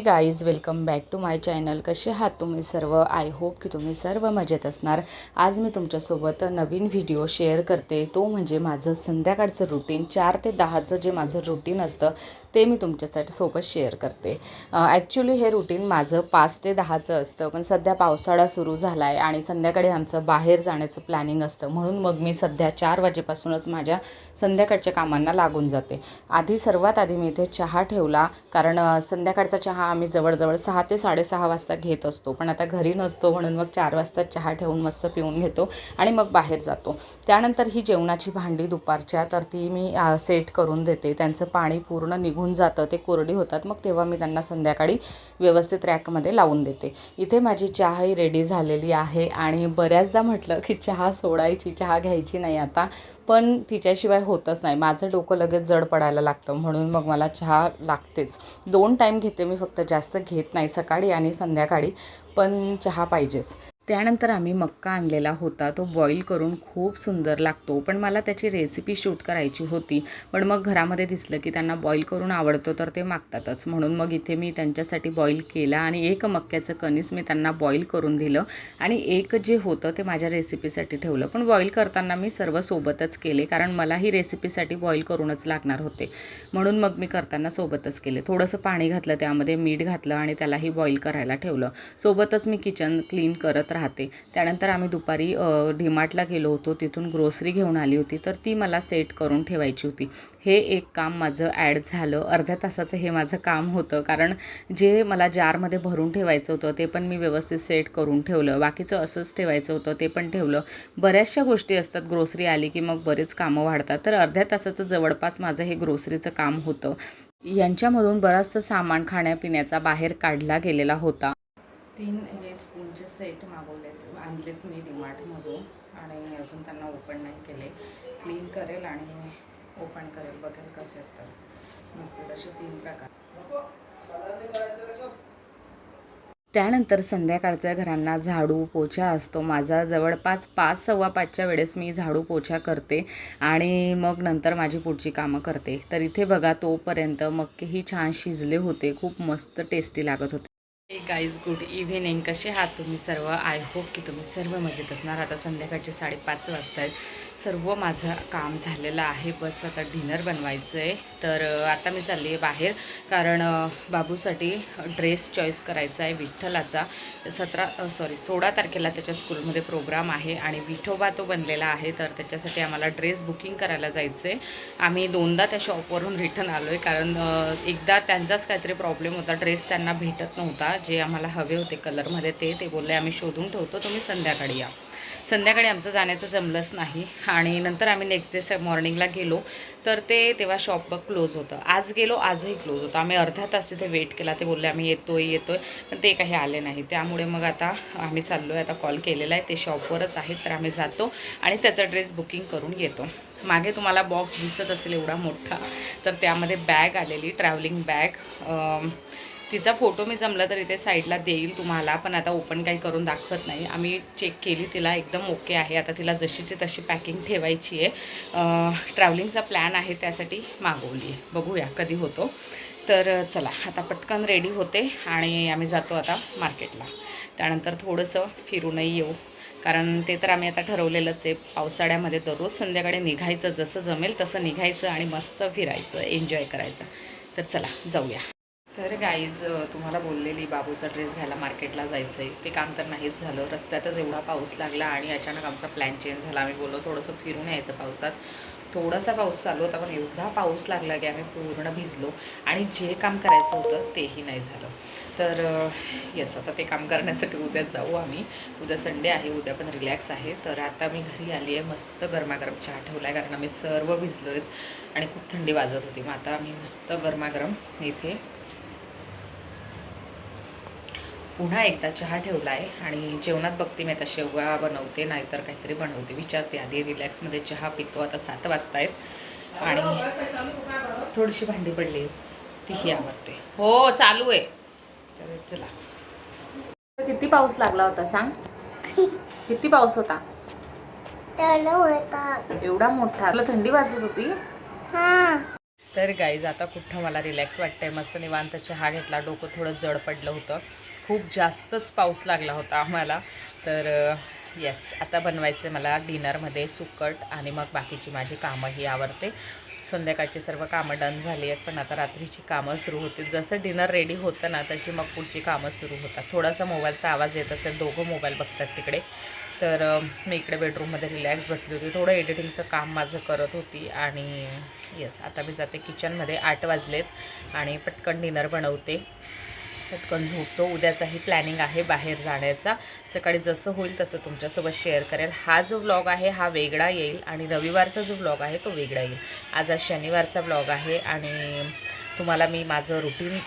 Hey guys welcome back to my channel कसे आहात तुम्ही सर्व? आय होप की तुम्ही सर्व मजेत असणार. आज मी तुमच्यासोबत नवीन व्हिडिओ शेअर करते. तो म्हणजे माझं संध्याकाळचं रुटीन चार ते दहाचं जे माझं रुटीन असतं ते मी तुमच्यासाठी सोबत शेअर करते. ॲक्च्युली हे रुटीन माझं पाच ते दहाचं असतं पण सध्या पावसाळा सुरू झाला आहे आणि संध्याकाळी आमचं बाहेर जाण्याचं प्लॅनिंग असतं. म्हणून मग मी सध्या चार वाजेपासूनच माझ्या संध्याकाळच्या कामांना लागून जाते. आधी सर्वात आधी मी इथे चहा ठेवला कारण संध्याकाळचा चहा आम्ही जवळजवळ सहा ते साडेसहा वाजता घेत असतो. पण आता घरी नसतो म्हणून मग चार वाजता चहा ठेवून मस्त पिऊन घेतो आणि मग बाहेर जातो. त्यानंतर ही जेवणाची भांडी दुपारच्या तर ती मी सेट करून देते. त्यांचं पाणी पूर्ण निघून जातं ते कोरडी होतात. मग तेव्हा मी त्यांना संध्याकाळी व्यवस्थित रॅकमध्ये लावून देते. इथे माझी चहाही रेडी झालेली आहे आणि बऱ्याचदा म्हटलं की चहा सोडायची चहा घ्यायची नाही आता पण तिच्याशिवाय होतच नाही. माझं डोकं लगेच जड पडायला लागतं म्हणून मग मला चहा लागतेच. दोन टाईम घेते मी फक्त जास्त घेत नाही सकाळी आणि संध्याकाळी पण चहा पाहिजेच. त्यानंतर आम्ही मक्का आणलेला होता. तो बॉईल करून खूप सुंदर लागतो. पण मला त्याची रेसिपी शूट करायची होती. पण मग घरामध्ये दिसलं की त्यांना बॉईल करून आवडतो तर ते मागतातच. म्हणून मग इथे मी त्यांच्यासाठी बॉईल केला आणि एक मक्याचं कणीस मी त्यांना बॉईल करून दिलं. आणि एक जे होतं ते माझ्या रेसिपीसाठी ठेवलं. पण बॉईल करताना मी सर्व सोबतच केले कारण मला ही रेसिपीसाठी बॉईल करूनच लागणार होते. म्हणून मग मी करताना सोबतच केले. थोडंसं पाणी घातलं त्यामध्ये मीठ घातलं आणि त्यालाही बॉईल करायला ठेवलं. सोबतच मी किचन क्लीन करत राहते. त्यानंतर आम्ही दुपारी डीमार्टला गेलो होतो. तिथून ग्रोसरी घेऊन आली होती. तर ती मला सेट करून ठेवायची होती. हे एक काम माझं ॲड झालं. अर्ध्या तासाचं हे माझं काम होतं. कारण जे मला जारमध्ये भरून ठेवायचं होतं ते पण मी व्यवस्थित सेट करून ठेवलं. बाकीचं असंच ठेवायचं होतं ते पण ठेवलं. बऱ्याचशा गोष्टी असतात. ग्रोसरी आली की मग बरेच कामं वाढतात. तर अर्ध्या तासाचं जवळपास माझं हे ग्रोसरीचं काम होतं. यांच्यामधून बरंचसं सामान खाण्यापिण्याचा बाहेर काढला गेलेला होता. तीन सेट मागवलेत आणलेत मी डिमार्टमधून आणि अजून त्यांना ओपन नाही केले. क्लीन करेल आणि ओपन करेल बघेल कसे आहेत तर. मस्त तसे तीन प्रकार. त्यानंतर संध्याकाळच्या घरांना झाडू पोछा असतो. माझा जवळपास पाच सव्वा पाचच्या वेळेस मी झाडू पोछा करते आणि मग नंतर माझी पुढची कामं करते. तर इथे बघा तोपर्यंत मक्केही छान शिजले होते. खूप मस्त टेस्टी लागत होते. हे गाईज गुड इव्हिनिंग कसे आहात तुम्ही सर्व? आय होप की तुम्ही सर्व मजेत असणार. आता संध्याकाळचे साडेपाच वाजता आहेत सर्व माझं काम झालेलं आहे. बस आता डिनर बनवायचं आहे तर आता मी चालली आहे बाहेर. कारण बाबूसाठी ड्रेस चॉईस करायचा आहे विठ्ठलाचा. सतरा सॉरी सोळा तारखेला त्याच्या स्कूलमध्ये प्रोग्राम आहे आणि विठोबा तो बनलेला आहे. तर त्याच्यासाठी आम्हाला ड्रेस बुकिंग करायला जायचं आहे आम्ही दोनदा त्या शॉपवरून रिटर्न आलो आहे कारण एकदा त्यांचाच काहीतरी प्रॉब्लेम होता. ड्रेस त्यांना भेटत नव्हता. जे आम्हाला हवे होते कलरमध्ये ते ते बोलले आम्ही शोधून ठेवतो. तुम्ही संध्याकाळी या. संध्याकाळी आमचं जाण्याचं जमलंच नाही. आणि नंतर आम्ही नेक्स्ट डे मॉर्निंगला गेलो. तर ते तेव्हा शॉप क्लोज होतं. आज गेलो आजही क्लोज होतं. आम्ही अर्धा तास तिथे वेट केला. ते बोलले आम्ही येतोय येतोय. पण ते काही आले नाही. त्यामुळे मग आता आम्ही चाललो आहे आता कॉल केलेला आहे. ते शॉपवरच आहेत. तर आम्ही जातो आणि त्याचा ड्रेस बुकिंग करून येतो मागे तुम्हाला बॉक्स दिसत असेल एवढा मोठा. तर त्यामध्ये बॅग आलेली ट्रॅव्हलिंग बॅग तिचा फोटो मी जमला तर इथे साईडला देईल तुम्हाला पण आता ओपन काही करून दाखवत नाही. आम्ही चेक केली तिला एकदम ओके आहे. आता तिला जशीची तशी पॅकिंग ठेवायची आहे. ट्रॅव्हलिंगचा प्लॅन आहे त्यासाठी मागवली आहे. बघूया कधी होतो. तर चला आता पटकन रेडी होते आणि आम्ही जातो आता मार्केटला त्यानंतर थोडंसं फिरूनही येऊ. कारण ते तर आम्ही आता ठरवलेलंच आहे. पावसाळ्यामध्ये दररोज संध्याकाळी निघायचं जसं जमेल तसं निघायचं आणि मस्त फिरायचं एन्जॉय करायचं. तर चला जाऊया. तर गाईज तुम्हाला बोललेली बाबूचा ड्रेस घ्यायला मार्केटला जायचं आहे ते काम तर नाहीच झालं. रस्त्यातच एवढा पाऊस लागला आणि अचानक आमचा प्लॅन चेंज झाला. आम्ही बोललो थोडंसं फिरून यायचं पावसात. थोडासा पाऊस चालू होता पण एवढा पाऊस लागला की आम्ही पूर्ण भिजलो. आणि जे काम करायचं होतं तेही नाही झालं. तर येस आता ते काम करण्यासाठी उद्या जाऊ आम्ही. उद्या संडे आहे उद्या पण रिलॅक्स आहे. तर आता मी घरी आली आहे मस्त गरमागरम चहा ठेवला आहे कारण आम्ही सर्व भिजलो आहेत आणि खूप थंडी वाजत होती. मग आता आम्ही मस्त गरमागरम इथे पुन्हा एकदा चहा ठेवला आहे आणि जेवणात बघते मी आता शेवगा बनवते नाहीतर काहीतरी बनवते. विचारते आधी रिलॅक्समध्ये चहा पितो. आता सात वाजता आहेत आणि थोडीशी भांडी पडली. तीही आवडते हो चालू आहे. तर चला. किती पाऊस लागला होता सांग? किती पाऊस होता? एवढा मोठा. तुला थंडी वाजत होती? तर गाईज आता कुठं मला रिलॅक्स वाटतंय. मस्त निवांत चहा घेतला. डोकं थोडं जड पडलं होतं. खूप जास्तच पाऊस लागला होता आम्हाला. तर येस आता बनवायचं आहे मला डिनरमध्ये सुकट आणि मग बाकीची माझी कामंही आवडते संध्याकाळची सर्व कामं डन झाली आहेत पण आता रात्रीची कामं सुरू होते जसं डिनर रेडी होतं ना तशी मग पुढची कामं सुरू होतात. थोडासा मोबाईलचा आवाज येत असेल दोघं मोबाईल बघतात तिकडे. तर मी इकडे बेडरूममध्ये रिलॅक्स बसली होती. थोडं एडिटिंगचं काम माझं करत होती आणि येस आता मी जाते किचनमध्ये आठ वाजलेत आणि पटकन डिनर बनवते. पटकन झोपतो. उद्याचाही प्लॅनिंग आहे बाहेर जाण्याचा. सकाळी जसं होईल तसं तुमच्यासोबत शेअर करेल. हा जो व्लॉग आहे हा वेगळा येईल आणि रविवारचा जो व्लॉग आहे तो वेगळा येईल. आज आज शनिवारचा व्लॉग आहे आणि तुम्हाला मी माझं रुटीन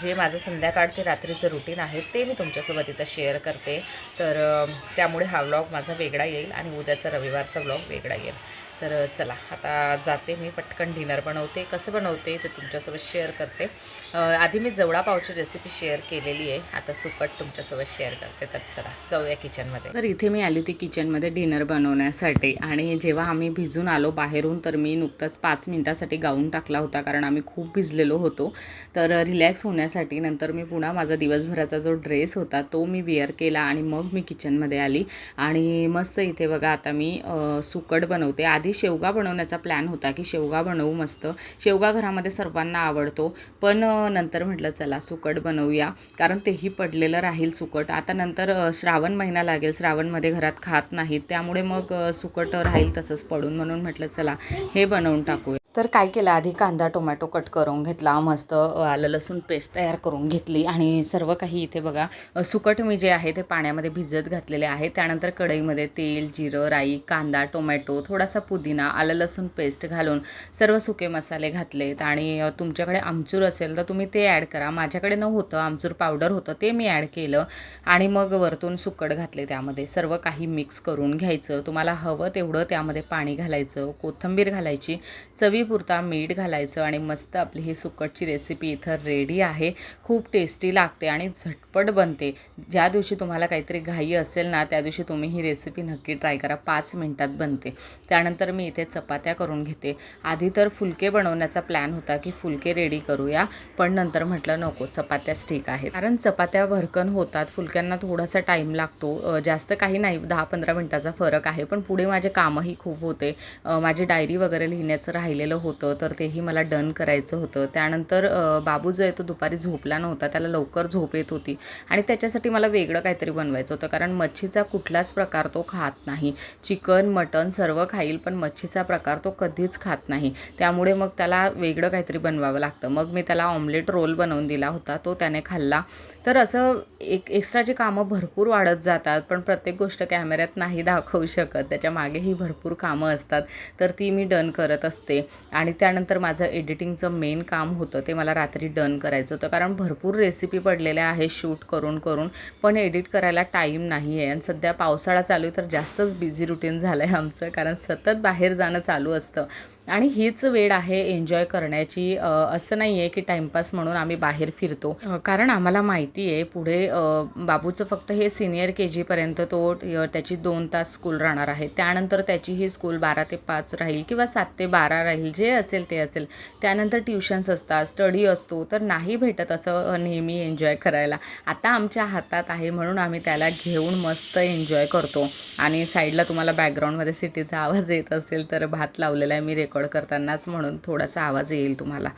जे माझं संध्याकाळ ते रात्रीचं रुटीन आहे ते मी तुमच्यासोबत इथं शेअर करते. तर त्यामुळे हा व्लॉग माझा वेगळा येईल आणि उद्याचा रविवारचा व्लॉग वेगळा येईल. तर चला आता जाते मी पटकन डिनर बनवते. कसं बनवते ते तुमच्यासोबत शेअर करते. आधी मी जवळा पावची रेसिपी शेअर केलेली आहे आता सुकट तुमच्यासोबत शेअर करते. तर चला जाऊया किचनमध्ये तर इथे मी आली होती किचनमध्ये डिनर बनवण्यासाठी. आणि जेव्हा आम्ही भिजून आलो बाहेरून तर मी नुकताच पाच मिनटासाठी गाऊन टाकला होता कारण आम्ही खूप भिजलेलो होतो. तर रिलॅक्स होण्यासाठी नंतर मी पुन्हा माझा दिवसभराचा जो ड्रेस होता तो मी वेअर केला आणि मग मी किचनमध्ये आली. आणि मस्त इथे बघा आता मी सुकट बनवते. आधी आधी शेवगा बनवण्याचा प्लॅन होता की शेवगा बनवू मस्त. शेवगा घरामध्ये सर्वांना आवडतो. पण नंतर म्हटलं चला सुकट बनवूया. कारण तेही पडलेलं राहील सुकट. आता नंतर श्रावण महिना लागेल. श्रावणमध्ये घरात खात नाहीत. त्यामुळे मग सुकट राहील तसंच पडून. म्हणून म्हटलं चला हे बनवून टाकूया. तर काय केलं? आधी कांदा टोमॅटो कट करून घेतला. मस्त आलं लसूण पेस्ट तयार करून घेतली आणि सर्व काही इथे बघा सुकट मी जे आहे ते पाण्यामध्ये भिजत घातलेले आहे. त्यानंतर कढईमध्ये तेल जिरं राई कांदा टोमॅटो थोडासा पुदिना आलं लसूण पेस्ट घालून सर्व सुके मसाले घातलेत. आणि तुमच्याकडे आमचूर असेल तर तुम्ही ते ॲड करा. माझ्याकडे नव्हतं आमचूर पावडर होतं ते मी ॲड केलं आणि मग वरतून सुकट घातले त्यामध्ये. सर्व काही मिक्स करून घ्यायचं. तुम्हाला हवं तेवढं त्यामध्ये पाणी घालायचं कोथिंबीर घालायची चवी चवीपुरता मीठ घालायचं आणि मस्त आपली ही सुकटची रेसिपी इथं रेडी आहे. खूप टेस्टी लागते आणि झटपट बनते. ज्या दिवशी तुम्हाला काहीतरी घाई असेल ना त्या दिवशी तुम्ही ही रेसिपी नक्की ट्राय करा. पाच मिनटात बनते. त्यानंतर मी इथे चपात्या करून घेते. आधी तर फुलके बनवण्याचा प्लॅन होता की फुलके रेडी करूया पण नंतर म्हटलं नको चपात्याच ठीक आहेत. कारण चपात्या भरकन होतात फुलक्यांना थोडासा टाईम लागतो. जास्त काही नाही दहा पंधरा मिनटाचा फरक आहे पण पुढे माझे कामही खूप होते. माझी डायरी वगैरे लिहिण्याचं राहिलेलं होतं तर तेही मला डन करायचं होतं. त्यानंतर बाबू जो आहे तो दुपारी झोपला नव्हता त्याला लवकर झोप येत होती. आणि त्याच्यासाठी मला वेगळं काहीतरी बनवायचं होतं कारण मच्छीचा कुठलाच प्रकार तो खात नाही. चिकन मटन सर्व खाईल पण मच्छीचा प्रकार तो कधीच खात नाही. त्यामुळे मग त्याला वेगळं काहीतरी बनवावं लागतं. मग मी त्याला ऑमलेट रोल बनवून दिला होता तो त्याने खाल्ला. तर असं एक एक्स्ट्राची कामं भरपूर वाढत जातात पण प्रत्येक गोष्ट कॅमेऱ्यात नाही दाखवू शकत. त्याच्या मागेही भरपूर कामं असतात. तर ती मी डन करत असते. आणि त्यानंतर माझं एडिटिंगचं मेन काम होतं ते मला रात्री डन करायचं होतं. कारण भरपूर रेसिपी पडलेल्या आहे शूट करून करून पण एडिट करायला टाईम नाही आहे आणि सध्या पावसाळा चालू आहे तर जास्तच बिझी रुटीन झालं आहे आमचं. कारण सतत बाहेर जाणं चालू असतं. आणि हीच वेळ आहे एन्जॉय करण्याची. असं नाही आहे की टाईमपास म्हणून आम्ही बाहेर फिरतो. कारण आम्हाला माहिती आहे पुढे बाबूचं फक्त हे सिनियर के जीपर्यंत तो त्याची दोन तास स्कूल राहणार आहे. त्यानंतर त्याची ही स्कूल बारा ते पाच राहील किंवा सात ते बारा राहील जे असेल ते असेल. त्यानंतर ट्युशन्स असतात स्टडी असतो तर नाही भेटत असं नेहमी एन्जॉय करायला. आता आमच्या हातात आहे म्हणून आम्ही त्याला घेऊन मस्त एन्जॉय करतो. आणि साईडला तुम्हाला बॅकग्राऊंडमध्ये सिटीचा आवाज येत असेल तर भात लावलेला आहे मी रेकॉर्ड करतानाच म्हणून थोडासा आवाज येईल तुम्हाला.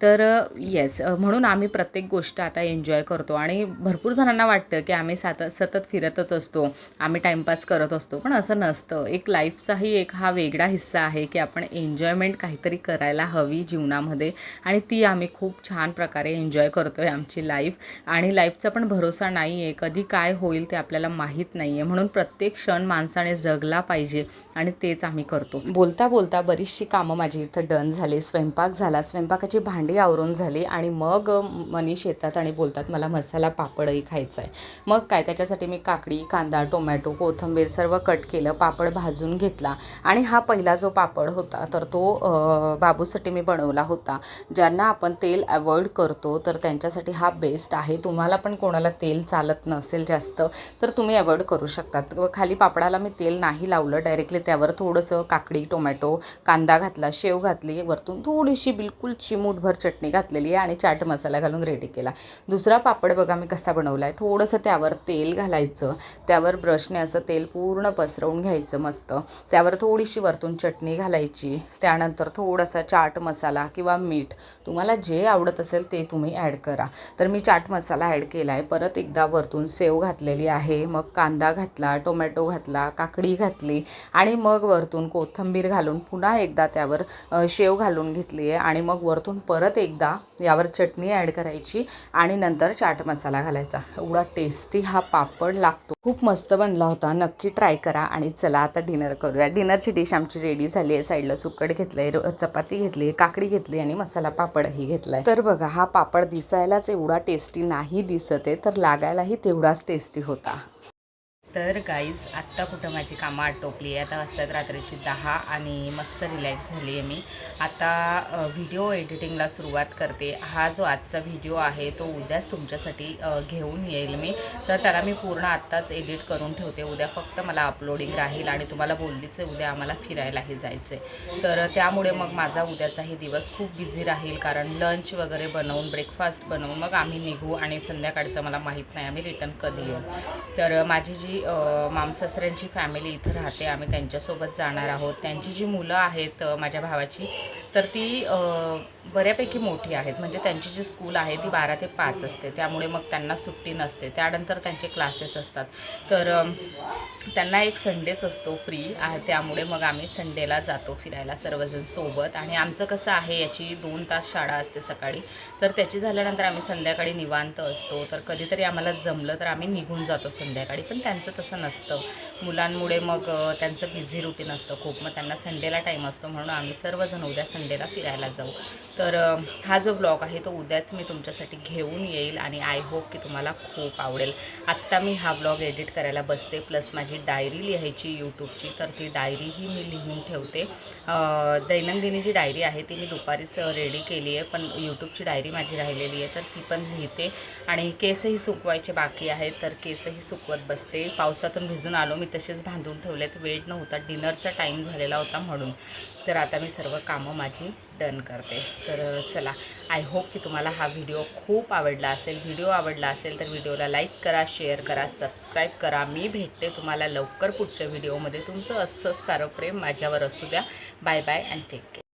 तर येस म्हणून आम्ही प्रत्येक गोष्ट आता एन्जॉय करतो. आणि भरपूर जणांना वाटतं की आम्ही सात सतत फिरतच असतो. आम्ही टाईमपास करत असतो. पण असं नसतं. एक लाईफचाही एक हा वेगळा हिस्सा आहे की आपण एन्जॉयमेंट काहीतरी करायला हवी जीवनामध्ये. आणि ती आम्ही खूप छान प्रकारे एन्जॉय करतो आहे आमची लाईफ आणि लाईफचा पण भरोसा नाही आहे कधी काय होईल ते आपल्याला माहीत नाही आहे म्हणून प्रत्येक क्षण माणसाने जगला पाहिजे आणि तेच आम्ही करतो. बोलता बोलता बरीचशी कामं माझी इथं डन झाली. स्वयंपाक झाला. स्वयंपाकाची भांडी आवरून झाली आणि मग मनीष येतात आणि बोलतात मला मसाला पापडही खायचा आहे मग काय त्याच्यासाठी मी काकडी कांदा टोमॅटो कोथिंबीर सर्व कट केलं पापड भाजून घेतला आणि हा पहिला जो पापड होता तर तो बाबूसाठी मी बनवला होता ज्यांना आपण तेल अवॉइड करतो तर त्यांच्यासाठी हा बेस्ट आहे. तुम्हाला पण कोणाला तेल चालत नसेल जास्त तर तुम्ही अवॉइड करू शकतात. खाली पापडाला मी तेल नाही लावलं डायरेक्टली त्यावर थोडंसं काकडी टोमॅटो कांदा घातला शेव घातली वरतून थोडीशी बिलकुल चिमूटभर चटणी घातलेली आहे आणि चाट मसाला घालून रेडी केला. दुसरा पापड बघा मी कसा बनवला आहे थोडंसं त्यावर तेल घालायचं. त्यावर ब्रशने असं तेल पूर्ण पसरवून घ्यायचं मस्त. त्यावर थोडीशी वरतून चटणी घालायची. त्यानंतर थोडासा चाट मसाला किंवा मीठ. तुम्हाला जे आवडत असेल ते तुम्ही ॲड करा. तर मी चाट मसाला ॲड केला आहे परत एकदा वरतून सेव घातलेली आहे. मग कांदा घातला टोमॅटो घातला काकडी घातली आणि मग वरतून कोथिंबीर घालून पुन्हा एकदा त्यावर शेव घालून घेतली आहे आणि मग वरतून परत एकदा यावर चटणी ॲड करायची आणि नंतर चाट मसाला घालायचा. एवढा टेस्टी हा पापड लागतो. खूप मस्त बनला होता. नक्की ट्राय करा आणि चला आता डिनर करूया. डिनरची डिश आमची रेडी झाली आहे. साईडला सुकट घेतलं आहे चपाती घेतली आहे काकडी घेतली आणि मसाला पापडही घेतला आहे तर बघा हा पापड दिसायलाच एवढा टेस्टी नाही दिसत आहे तर लागायलाही तेवढाच टेस्टी होता. तर गाईज आत्ता कुठं माझी कामं आटोपली आहे आता वाजतात रात्रीची दहा आणि मस्त रिलॅक्स झाली आहे मी. आता व्हिडिओ एडिटिंगला सुरुवात करते. हा जो आजचा व्हिडिओ आहे तो उद्याच तुमच्यासाठी घेऊन येईल मी. तर त्याला मी पूर्ण आत्ताच एडिट करून ठेवते. उद्या फक्त मला अपलोडिंग राहील आणि तुम्हाला बोललीच आहे उद्या आम्हाला फिरायलाही जायचं आहे तर त्यामुळे मग माझा उद्याचाही दिवस खूप बिझी राहील कारण लंच वगैरे बनवून ब्रेकफास्ट बनवून मग आम्ही निघू आणि संध्याकाळचं मला माहीत नाही आम्ही रिटर्न कधी येऊ. तर माझी जी अ, मामसासऱ्यांची फॅमिली इथं राहते. आम्ही त्यांच्यासोबत जाणार आहोत. त्यांची जी मुलं आहेत माझ्या भावाची तर ती बऱ्यापैकी मोठी आहेत. म्हणजे त्यांची जी स्कूल आहे ती बारा ते पाच असते. त्यामुळे मग त्यांना सुट्टी नसते. त्यानंतर त्यांचे क्लासेस असतात. तर त्यांना एक संडेच असतो फ्री. त्यामुळे मग आम्ही संडेला जातो फिरायला सर्वजण सोबत. आणि आमचं कसं आहे याची दोन तास शाळा असते सकाळी. तर त्याची झाल्यानंतर आम्ही संध्याकाळी निवांत असतो. तर कधीतरी आम्हाला जमलं तर आम्ही निघून जातो संध्याकाळी. पण त्यांचं तसं नसतं. मुलांमुळे मग त्यांचं बिझी रुटीन असतं खूप. मग त्यांना संडेला टाईम असतो म्हणून आम्ही सर्वजण उद्या संडेला फिरायला जाऊ. तर हा जो व्लॉग आहे तो उद्याच मी तुमच्यासाठी घेऊन येईल आणि आय होप की तुम्हाला खूप आवडेल. आत्ता मी हा व्लॉग एडिट करायला बसते प्लस माझी डायरी लिहायची यूट्यूबची तर ती डायरीही मी लिहून ठेवते. दैनंदिनी जी डायरी आहे ती मी दुपारीच रेडी केली आहे पण यूट्यूबची डायरी माझी राहिलेली आहे तर ती पण लिहिते. आणि केसही सुकवायचे बाकी आहेत तर केसही सुकवत बसते. पावसातून भिजून आलो मी तसेच बांधून ठेवलेत. वेळ नव्हता डिनरचा टाईम झालेला होता म्हणून. तर आता मी सर्व कामं माझी माझी डन करते. तर चला आय होप की तुम्हाला हा व्हिडिओ खूप आवडला असेल. व्हिडिओ आवडला असेल तर व्हिडिओला लाईक करा शेअर करा सबस्क्राईब करा. मी भेटते तुम्हाला लवकर पुढच्या व्हिडिओमध्ये तुमचं असंच सारं प्रेम माझ्यावर असू द्या. Bye bye and take care